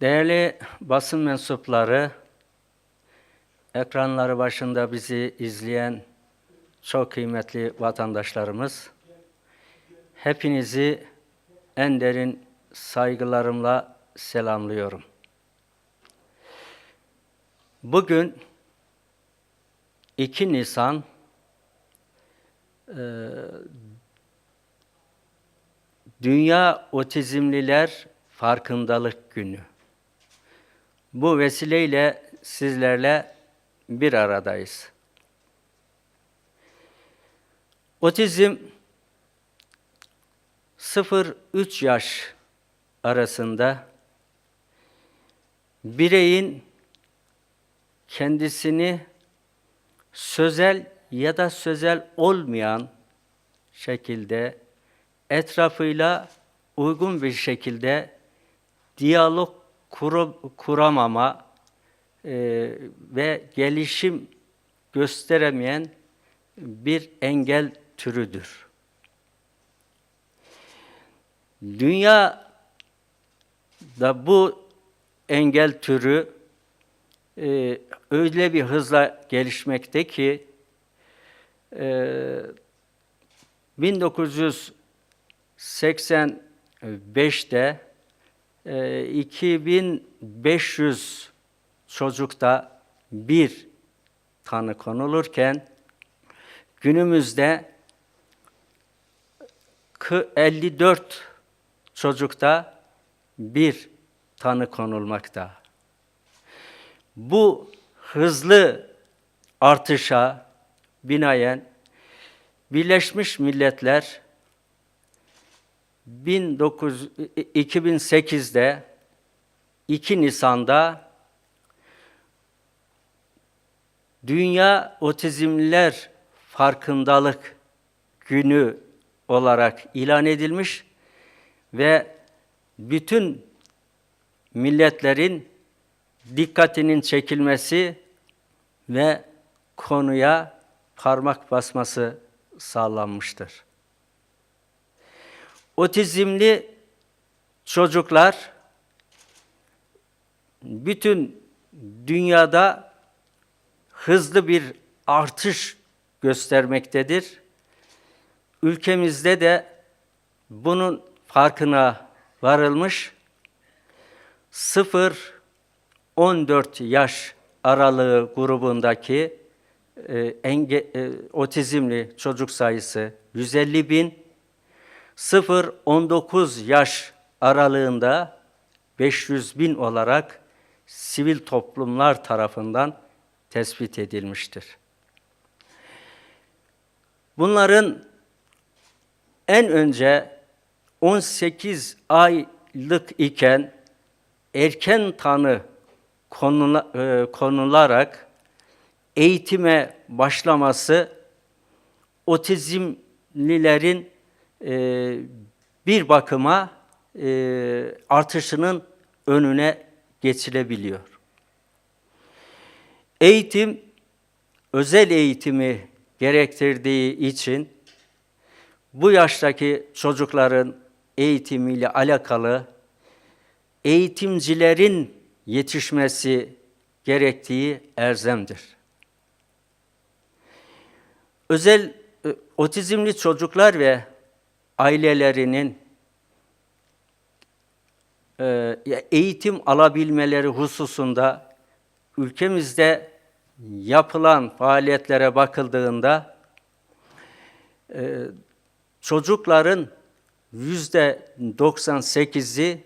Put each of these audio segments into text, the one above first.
Değerli basın mensupları, ekranları başında bizi izleyen çok kıymetli vatandaşlarımız, hepinizi en derin saygılarımla selamlıyorum. Bugün 2 Nisan Dünya Otizmliler Farkındalık Günü. Bu vesileyle sizlerle bir aradayız. Otizm 0-3 yaş arasında bireyin kendisini sözel ya da sözel olmayan şekilde etrafıyla uygun bir şekilde diyalog kuru- kuramama e, ve gelişim gösteremeyen bir engel türüdür. Dünya da bu engel türü e, öyle bir hızla gelişmekte ki e, 1985'te e, 2500 çocukta bir tanı konulurken günümüzde kı- 54 çocukta bir tanı konulmakta. Bu hızlı artışa binaen Birleşmiş Milletler 19 2008'de 2 Nisan'da Dünya Otizmliler Farkındalık Günü olarak ilan edilmiş ve bütün milletlerin dikkatinin çekilmesi ve konuya parmak basması sağlanmıştır. Otizmli çocuklar bütün dünyada hızlı bir artış göstermektedir. Ülkemizde de bunun farkına varılmış. 0-14 yaş aralığı grubundaki e, enge, e, otizmli çocuk sayısı 150 bin, 0-19 yaş aralığında 500 bin olarak sivil toplumlar tarafından tespit edilmiştir. Bunların en önce 18 aylık iken erken tanı e, konularak eğitime başlaması otizmlilerin e, bir bakıma e, artışının önüne geçilebiliyor. Eğitim özel eğitimi gerektirdiği için bu yaştaki çocukların eğitimiyle alakalı eğitimcilerin yetişmesi gerektiği erzemdir. Özel e, otizmli çocuklar ve ailelerinin e, eğitim alabilmeleri hususunda ülkemizde yapılan faaliyetlere bakıldığında e, çocukların yüzde 98'i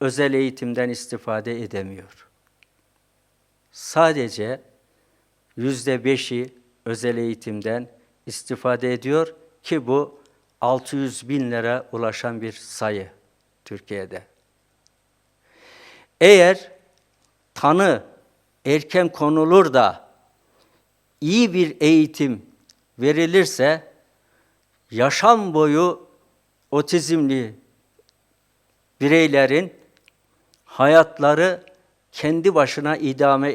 özel eğitimden istifade edemiyor. Sadece yüzde beşi özel eğitimden istifade ediyor ki bu 600 bin lira ulaşan bir sayı Türkiye'de. Eğer tanı erken konulur da iyi bir eğitim verilirse yaşam boyu otizmli bireylerin hayatları kendi başına idame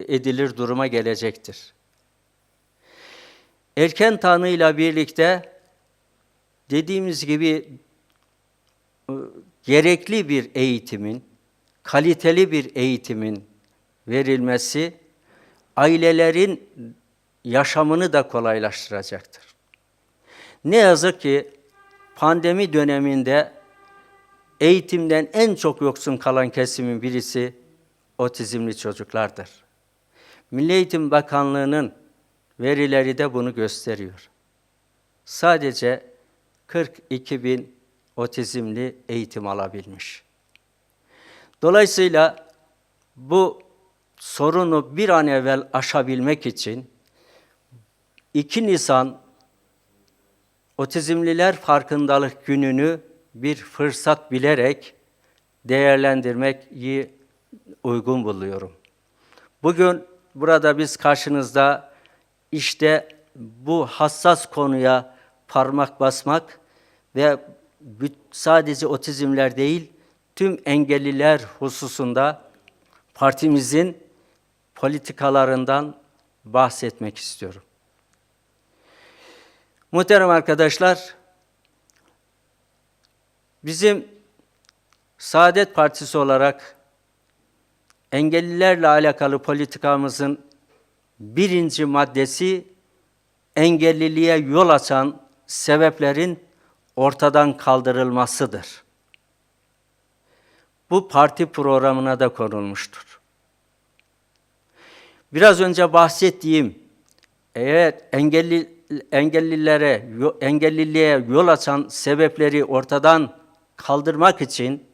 edilir duruma gelecektir. Erken tanıyla birlikte dediğimiz gibi e, gerekli bir eğitimin, kaliteli bir eğitimin verilmesi ailelerin yaşamını da kolaylaştıracaktır. Ne yazık ki pandemi döneminde eğitimden en çok yoksun kalan kesimin birisi otizmli çocuklardır. Milli Eğitim Bakanlığı'nın verileri de bunu gösteriyor. Sadece 42 bin otizmli eğitim alabilmiş. Dolayısıyla bu sorunu bir an evvel aşabilmek için 2 Nisan Otizmliler Farkındalık Günü'nü bir fırsat bilerek değerlendirmeyi uygun buluyorum. Bugün burada biz karşınızda işte bu hassas konuya parmak basmak ve sadece otizmler değil, tüm engelliler hususunda partimizin politikalarından bahsetmek istiyorum. Muhterem arkadaşlar, bizim Saadet Partisi olarak engellilerle alakalı politikamızın birinci maddesi engelliliğe yol açan sebeplerin ortadan kaldırılmasıdır. Bu parti programına da konulmuştur. Biraz önce bahsettiğim eğer engelli engellilere engelliliğe yol açan sebepleri ortadan kaldırmak için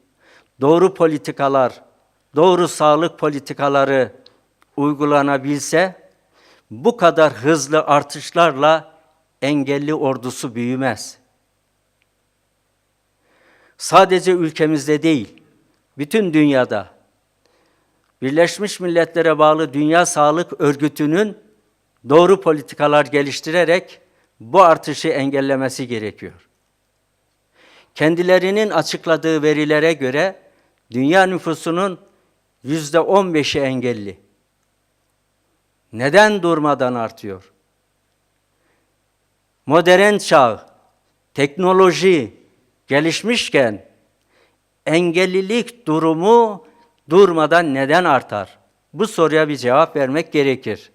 doğru politikalar, doğru sağlık politikaları uygulanabilse bu kadar hızlı artışlarla engelli ordusu büyümez. Sadece ülkemizde değil, bütün dünyada Birleşmiş Milletler'e bağlı Dünya Sağlık Örgütü'nün doğru politikalar geliştirerek bu artışı engellemesi gerekiyor. Kendilerinin açıkladığı verilere göre dünya nüfusunun yüzde on beşi engelli. Neden durmadan artıyor? Modern çağ, teknoloji gelişmişken engellilik durumu durmadan neden artar? Bu soruya bir cevap vermek gerekir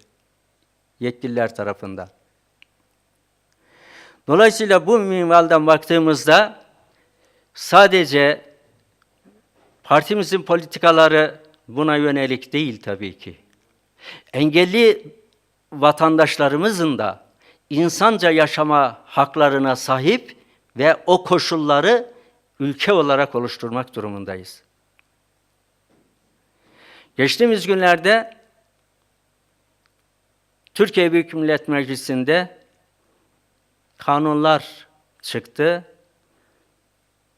yetkililer tarafından. Dolayısıyla bu minvalden baktığımızda sadece partimizin politikaları buna yönelik değil tabii ki. Engelli vatandaşlarımızın da insanca yaşama haklarına sahip ve o koşulları ülke olarak oluşturmak durumundayız. Geçtiğimiz günlerde Türkiye Büyük Millet Meclisi'nde kanunlar çıktı.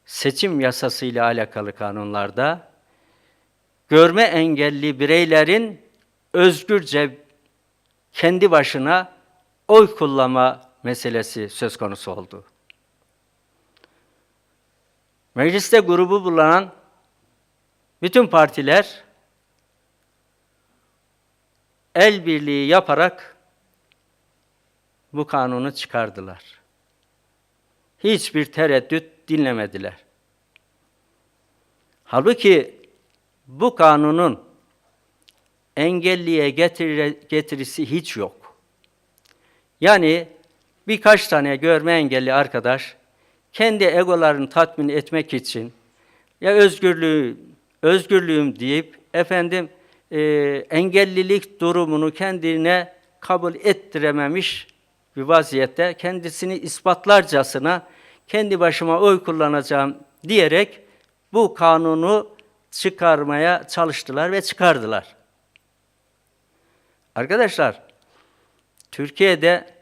Seçim yasası ile alakalı kanunlarda görme engelli bireylerin özgürce kendi başına oy kullanma meselesi söz konusu oldu. Mecliste grubu bulunan bütün partiler el birliği yaparak bu kanunu çıkardılar. Hiçbir tereddüt dinlemediler. Halbuki bu kanunun engelliye getiri- getirisi hiç yok. Yani birkaç tane görme engelli arkadaş kendi egolarını tatmin etmek için ya özgürlüğü özgürlüğüm deyip efendim e, engellilik durumunu kendine kabul ettirememiş bir vaziyette kendisini ispatlarcasına kendi başıma oy kullanacağım diyerek bu kanunu çıkarmaya çalıştılar ve çıkardılar. Arkadaşlar, Türkiye'de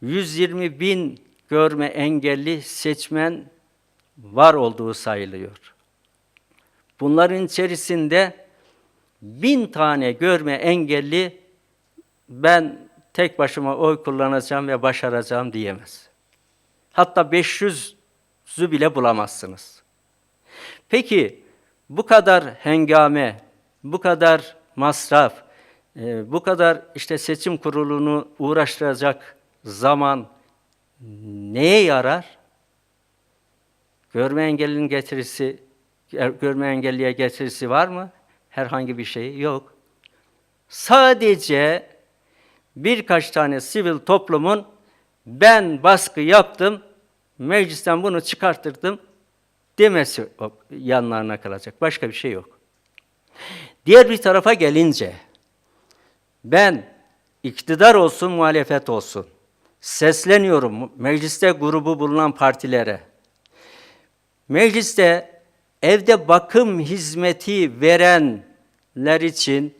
120 bin görme engelli seçmen var olduğu sayılıyor. Bunların içerisinde bin tane görme engelli ben tek başıma oy kullanacağım ve başaracağım diyemez. Hatta 500'ü bile bulamazsınız. Peki bu kadar hengame, bu kadar masraf, e, bu kadar işte seçim kurulunu uğraştıracak zaman neye yarar? Görme engellinin getirisi görme engelliye getirisi var mı? Herhangi bir şey yok. Sadece birkaç tane sivil toplumun ben baskı yaptım, meclisten bunu çıkarttırdım demesi yanlarına kalacak. Başka bir şey yok. Diğer bir tarafa gelince, ben iktidar olsun, muhalefet olsun, sesleniyorum mecliste grubu bulunan partilere. Mecliste evde bakım hizmeti verenler için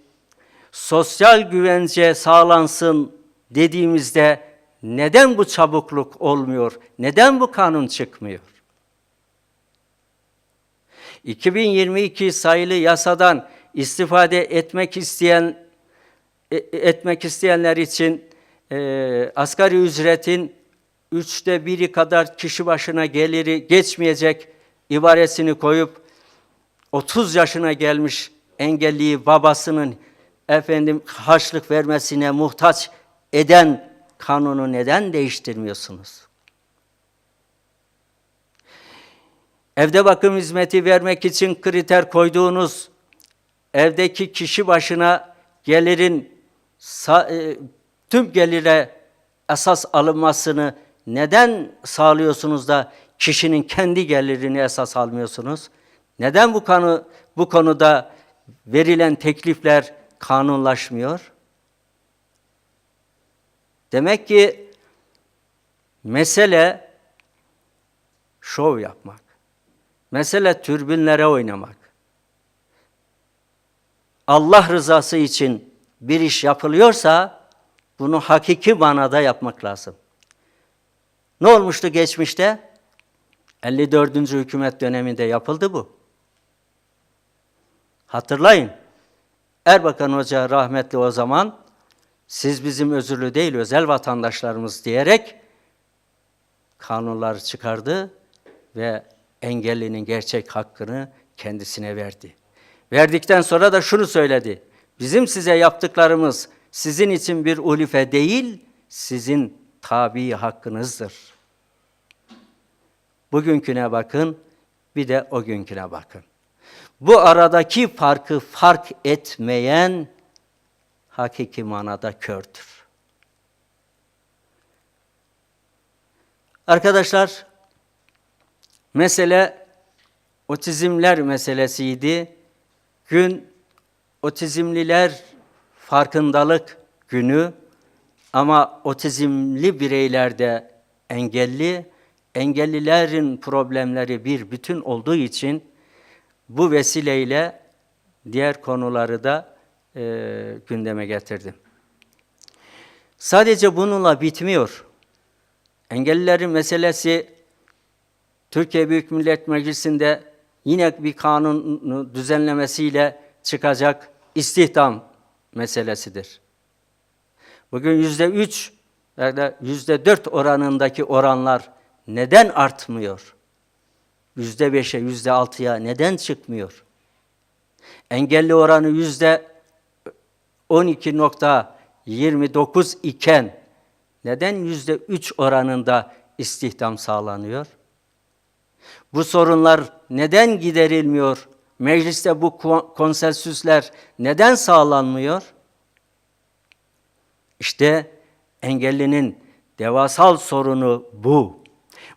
sosyal güvence sağlansın dediğimizde neden bu çabukluk olmuyor? Neden bu kanun çıkmıyor? 2022 sayılı yasadan istifade etmek isteyen etmek isteyenler için e, asgari ücretin üçte biri kadar kişi başına geliri geçmeyecek ibaresini koyup 30 yaşına gelmiş engelliyi babasının efendim harçlık vermesine muhtaç eden kanunu neden değiştirmiyorsunuz? Evde bakım hizmeti vermek için kriter koyduğunuz evdeki kişi başına gelirin e, tüm gelire esas alınmasını neden sağlıyorsunuz da kişinin kendi gelirini esas almıyorsunuz? Neden bu konu bu konuda verilen teklifler kanunlaşmıyor? Demek ki mesele şov yapmak. Mesele türbünlere oynamak. Allah rızası için bir iş yapılıyorsa bunu hakiki manada yapmak lazım. Ne olmuştu geçmişte? 54. hükümet döneminde yapıldı bu. Hatırlayın. Erbakan Hoca rahmetli o zaman siz bizim özürlü değil özel vatandaşlarımız diyerek kanunlar çıkardı ve engellinin gerçek hakkını kendisine verdi. Verdikten sonra da şunu söyledi. Bizim size yaptıklarımız sizin için bir ulife değil, sizin tabi hakkınızdır. Bugünküne bakın, bir de o günküne bakın. Bu aradaki farkı fark etmeyen hakiki manada kördür. Arkadaşlar, mesele otizmler meselesiydi. Gün otizmliler farkındalık günü ama otizmli bireylerde engelli, engellilerin problemleri bir bütün olduğu için bu vesileyle diğer konuları da e, gündeme getirdim. Sadece bununla bitmiyor. Engellilerin meselesi Türkiye Büyük Millet Meclisi'nde yine bir kanun düzenlemesiyle çıkacak istihdam meselesidir. Bugün yüzde üç ya da yüzde dört oranındaki oranlar neden artmıyor? Yüzde beşe, yüzde altıya neden çıkmıyor? Engelli oranı yüzde 12.29 iken neden yüzde üç oranında istihdam sağlanıyor? Bu sorunlar neden giderilmiyor? Mecliste bu konsensüsler neden sağlanmıyor? İşte engellinin devasal sorunu bu.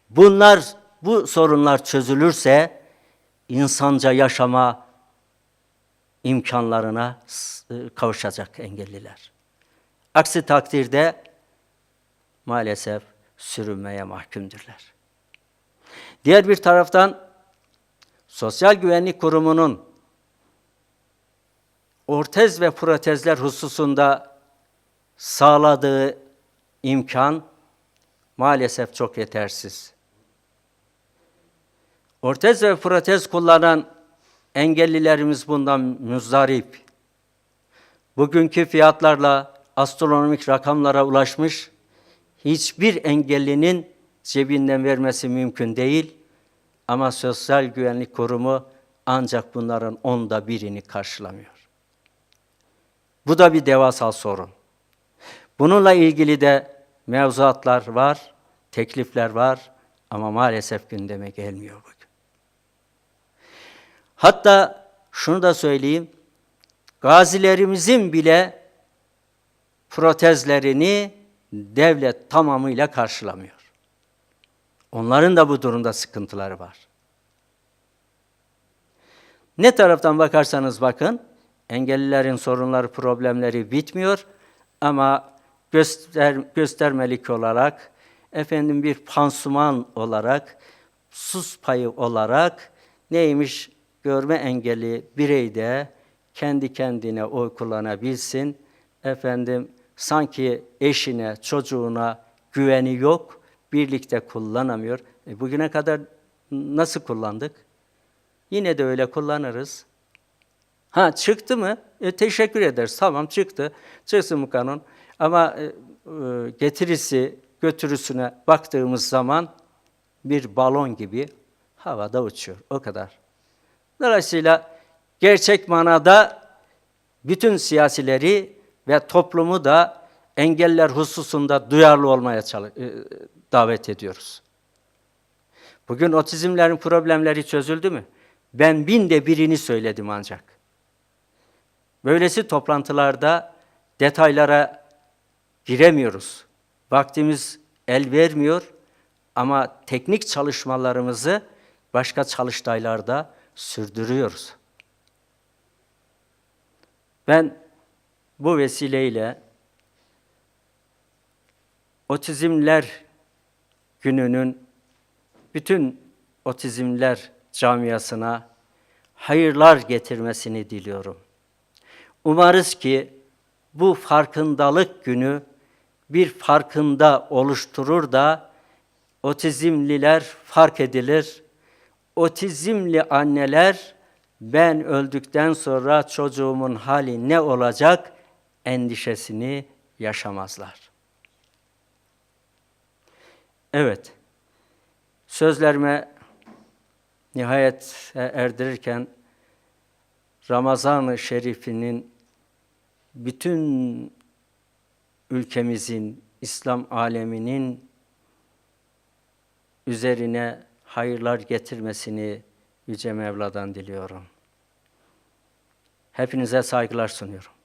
Bunlar, bu sorunlar çözülürse insanca yaşama imkanlarına kavuşacak engelliler. Aksi takdirde maalesef sürünmeye mahkumdurlar. Diğer bir taraftan Sosyal Güvenlik Kurumu'nun ortez ve protezler hususunda sağladığı imkan maalesef çok yetersiz. Ortez ve protez kullanan engellilerimiz bundan müzdarip. Bugünkü fiyatlarla astronomik rakamlara ulaşmış, hiçbir engellinin cebinden vermesi mümkün değil. Ama Sosyal Güvenlik Kurumu ancak bunların onda birini karşılamıyor. Bu da bir devasal sorun. Bununla ilgili de mevzuatlar var, teklifler var ama maalesef gündeme gelmiyor bugün. Hatta şunu da söyleyeyim, gazilerimizin bile protezlerini devlet tamamıyla karşılamıyor. Onların da bu durumda sıkıntıları var. Ne taraftan bakarsanız bakın, engellilerin sorunları, problemleri bitmiyor ama göster, göstermelik olarak, efendim bir pansuman olarak, sus payı olarak neymiş görme engelli bireyde kendi kendine oy kullanabilsin. Efendim sanki eşine, çocuğuna güveni yok, birlikte kullanamıyor. E, bugüne kadar nasıl kullandık? Yine de öyle kullanırız. Ha çıktı mı? E, teşekkür ederiz. Tamam çıktı. Çıksın bu kanun. Ama e, e, getirisi, götürüsüne baktığımız zaman bir balon gibi havada uçuyor. O kadar. Dolayısıyla gerçek manada bütün siyasileri ve toplumu da engeller hususunda duyarlı olmaya çalı- e, davet ediyoruz. Bugün otizmlerin problemleri çözüldü mü? Ben binde birini söyledim ancak. Böylesi toplantılarda detaylara giremiyoruz. Vaktimiz el vermiyor ama teknik çalışmalarımızı başka çalıştaylarda sürdürüyoruz. Ben bu vesileyle Otizmler Günü'nün bütün otizmler camiasına hayırlar getirmesini diliyorum. Umarız ki bu farkındalık günü bir farkında oluşturur da otizmliler fark edilir. Otizmli anneler ben öldükten sonra çocuğumun hali ne olacak endişesini yaşamazlar. Evet. Sözlerime nihayet erdirirken Ramazan-ı Şerif'inin bütün ülkemizin, İslam aleminin üzerine hayırlar getirmesini Yüce Mevla'dan diliyorum. Hepinize saygılar sunuyorum.